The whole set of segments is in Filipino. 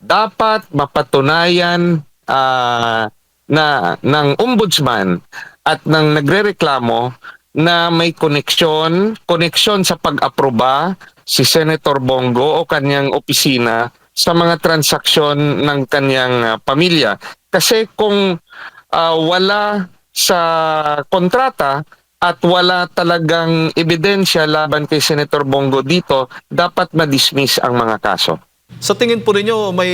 dapat mapatunayan ah, na ng ombudsman at ng nagrereklamo na may koneksyon, koneksyon sa pag-aproba si Senator Bongo o kanyang opisina sa mga transaksyon ng kanyang ah, pamilya. Kasi kung ah, wala sa kontrata at wala talagang ebidensya laban kay Senator Bongo dito, dapat ma-dismiss ang mga kaso. Sa tingin po ninyo, may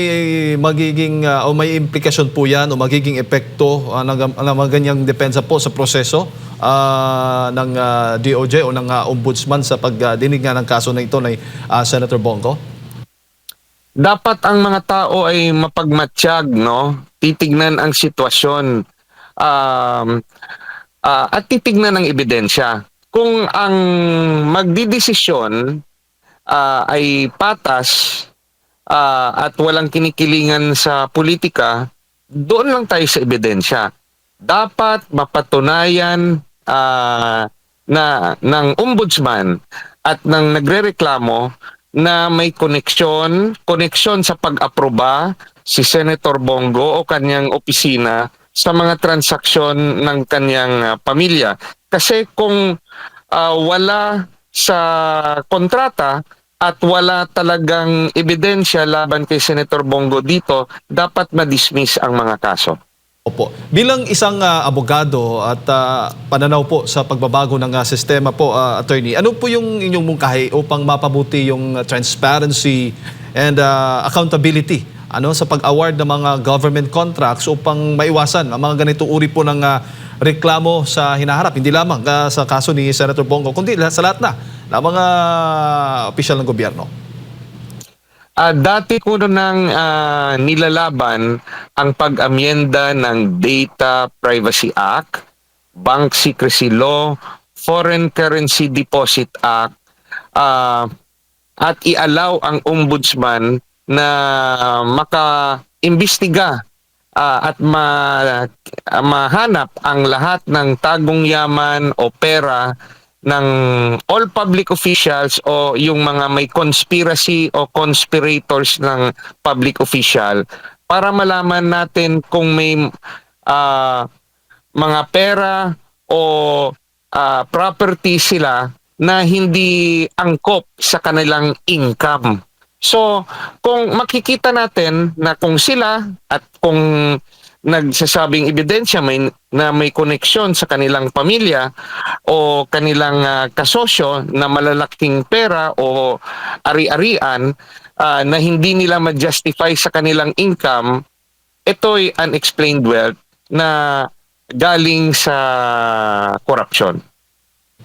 magiging ah, o may implikasyon po yan o magiging epekto uh, ng, ng mga ganyang depensa po sa proseso ah, ng ah, DOJ o ng ah, ombudsman sa pagdinig nga ng kaso na ito ni ah, Senator Bongo? dapat ang mga tao ay mapagmatsyag, no? Titignan ang sitwasyon. Um, ah, at titignan ang ebidensya. Kung ang magdidesisyon ah, ay patas ah, at walang kinikilingan sa politika, doon lang tayo sa ebidensya. Dapat mapatunayan ah, na ng ombudsman at ng nagrereklamo na may koneksyon, koneksyon sa pag-aproba si Senator Bongo o kanyang opisina sa mga transaksyon ng kanyang ah, pamilya. Kasi kung ah, wala sa kontrata at wala talagang ebidensya laban kay Senator Bongo dito, dapat ma-dismiss ang mga kaso. Opo. Bilang isang ah, abogado at ah, pananaw po sa pagbabago ng ah, sistema po, ah, attorney, ano po yung inyong mungkahi upang mapabuti yung transparency and ah, accountability ano sa pag-award ng mga government contracts upang maiwasan ang mga ganito uri po ng ah, reklamo sa hinaharap, hindi lamang ah, sa kaso ni Senator Bongo, kundi sa lahat na ng mga opisyal ng gobyerno. Ah, dati ko nang ah, nilalaban ang pag-amyenda ng Data Privacy Act, Bank Secrecy Law, Foreign Currency Deposit Act, ah, at i-allow ang ombudsman na maka-imbestiga ah, at ma- ah, mahanap ang lahat ng tagong yaman o pera ng all public officials o yung mga may conspiracy o conspirators ng public official para malaman natin kung may ah, mga pera o ah, property sila na hindi angkop sa kanilang income. So, kung makikita natin na kung sila at kung nagsasabing ebidensya may, na may koneksyon sa kanilang pamilya o kanilang ah, kasosyo na malalaking pera o ari-arian ah, na hindi nila ma-justify sa kanilang income, ito'y unexplained wealth na galing sa korupsyon.